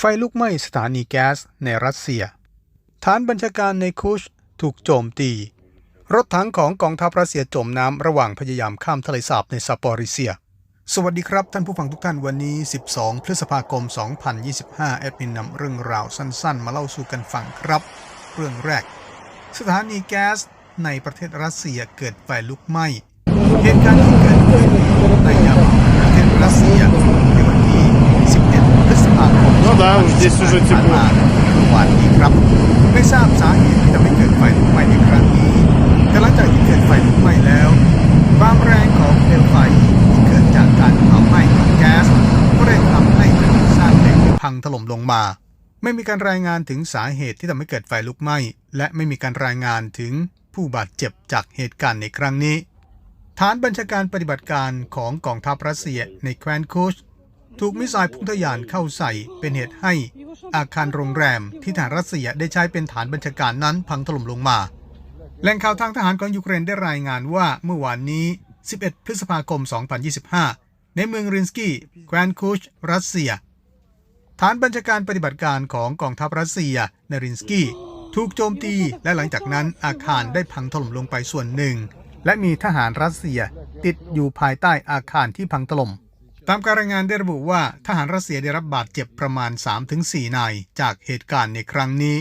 ไฟลุกไหม้สถานีแก๊สในรัสเซีย ฐานบัญชาการในคุชถูกโจมตี รถถังของกองทัพรัสเซียจมน้ำระหว่างพยายามข้ามทะเลสาบในซาปอริเซีย สวัสดีครับท่านผู้ฟังทุกท่านวันนี้ 12 พฤษภาคม 2025 แอดมินนำเรื่องราวสั้น ๆ มาเล่าสู่กันฟังครับ เรื่องแรก สถานีแก๊สในประเทศรัสเซียเกิดไฟลุกไหม้ เหตุการณ์ здесь уже ที่ผ่าน тепло. มาเมื่อวานนี้ครับ ไม่ทราบสาเหตุที่ทำให้เกิดไฟลุกไหม้ในครั้งนี้ แต่หลังจากที่เกิดไฟลุกไหม้แล้ว ความแรงของเปลวไฟที่เกิดจากการเผาไหม้ของแก๊สก็ได้ทำให้ถนนสร้างเหล็กพังถล่มลงมา ไม่มีการรายงานถึงสาเหตุที่ทำให้เกิดไฟลุกไหม้ และไม่มีการรายงานถึงผู้บาดเจ็บจากเหตุการณ์ในครั้งนี้ ฐานบัญชาการปฏิบัติการของกองทัพรัสเซียในแคว้นคุช ถูกมิสไซล์พุ่งทะยานเข้าใส่เป็นเหตุให้อาคารโรงแรมที่ทหารรัสเซียได้ใช้เป็นฐานบัญชาการนั้นพังถล่มลงมาแหล่งข่าวทางทหารของยูเครนได้รายงานว่าเมื่อวานนี้ 11 พฤษภาคม 2025 ในเมืองรินสกี้แคว้นคุชรัสเซีย ฐานบัญชาการปฏิบัติการของกองทัพรัสเซียในรินสกี้ถูกโจมตีและหลังจากนั้นอาคารได้พังถล่มลงไปส่วนหนึ่ง และมีทหารรัสเซียติดอยู่ภายใต้อาคารที่พังถล่ม ตามการรายงานได้ระบุว่าทหารรัสเซียได้รับบาดเจ็บประมาณ 3-4 นาย จากเหตุการณ์ในครั้งนี้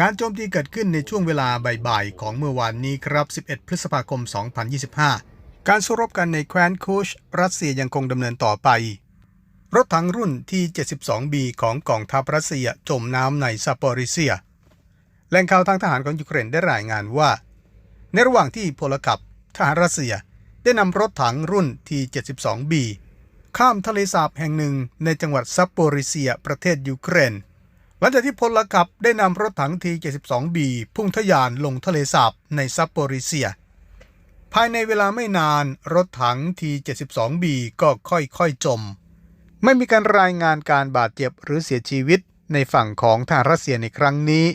การโจมตีเกิดขึ้นในช่วงเวลาบ่ายๆของเมื่อวานนี้ครับ 11 พฤษภาคม 2025 การสู้รบกันในแคว้นคุชรัสเซียยังคงดำเนินต่อไป รถถังรุ่นที่ 72B ของกองทัพรัสเซียจมน้ำในซาปอริเซีย แหล่งข่าวทางทหารของยูเครนได้รายงานว่า ในระหว่างที่พลขับทหารรัสเซียได้นำรถถังรุ่นที่ 72B ข้ามทะเลสาบแห่งหนึ่งในจังหวัดซัปโปริเซีย ประเทศยูเครน หลังจากที่พลขับได้นำรถถังที 72B พุ่งทะยานลงทะเลสาบในซัปโปริเซีย ภายในเวลาไม่นานรถถังที 72B ก็ค่อยๆจม ไม่มีการรายงานการบาดเจ็บหรือเสียชีวิตในฝั่งของทารรัสเซียในครั้งนี้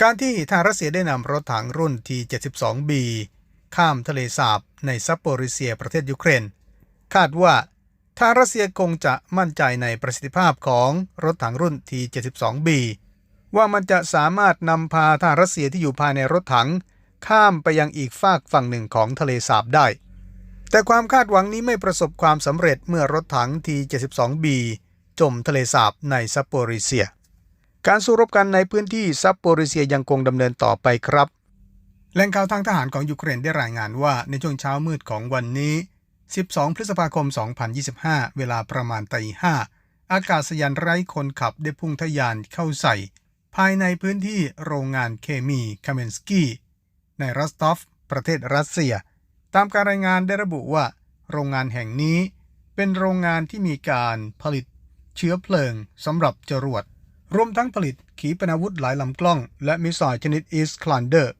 การที่ทารรัสเซียได้นำรถถังรุ่นที 72B ข้ามทะเลสาบในซัปโปริเซียประเทศยูเครน คาดว่า ทางรัสเซียคงจะมั่นใจในประสิทธิภาพของรถถังรุ่น T72B ว่ามันจะสามารถนำพาทหารรัสเซียที่อยู่ภายในรถถัง ข้ามไปยังอีกฝากฝั่งหนึ่งของทะเลสาบได้ แต่ความคาดหวังนี้ไม่ประสบความสำเร็จเมื่อรถถัง T72B จมทะเลสาบในซัปโปริเซีย การสู้รบกันในพื้นที่ซัปโปริเซียยังคงดำเนินต่อไปครับแหล่งข่าวทางทหารของยูเครนได้รายงานว่าในช่วงเช้ามืดของวันนี้ 12 พฤษภาคม 2025 เวลาประมาณตีห้าอากาศยานไร้คนขับได้พุ่งทะยานเข้าใส่ ภายในพื้นที่โรงงานเคมีคาเมนสกี้ในรอสตอฟ ประเทศรัสเซีย ตามการรายงานได้ระบุว่า โรงงานแห่งนี้ เป็นโรงงานที่มีการผลิตเชื้อเพลิงสำหรับจรวด รวมทั้งผลิตขีปนาวุธหลายลำกล้อง และมิสไซล์ชนิดอีสคลันเดอร์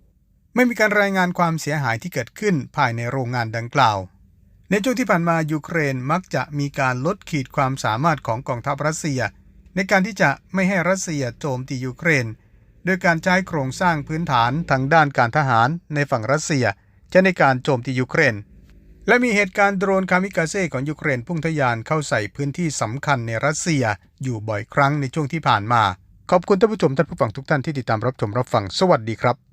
ไม่มีการรายงานความเสียหายที่เกิดขึ้นภายในโรงงานดังกล่าว ในช่วงที่ผ่านมายูเครนมักจะมีการลดขีดความสามารถของกองทัพรัสเซีย ในการที่จะไม่ให้รัสเซียโจมตียูเครน โดยการใช้โครงสร้างพื้นฐานทางด้านการทหารในฝั่งรัสเซียใช้ในการโจมตียูเครน และมีเหตุการณ์โดรนคามิกาเซ่ของยูเครนพุ่งทะยานเข้าใส่พื้นที่สำคัญในรัสเซียอยู่บ่อยครั้งในช่วงที่ผ่านมา ขอบคุณท่านผู้ชมท่านผู้ฟังทุกท่านที่ติดตามรับชมรับฟังสวัสดีครับ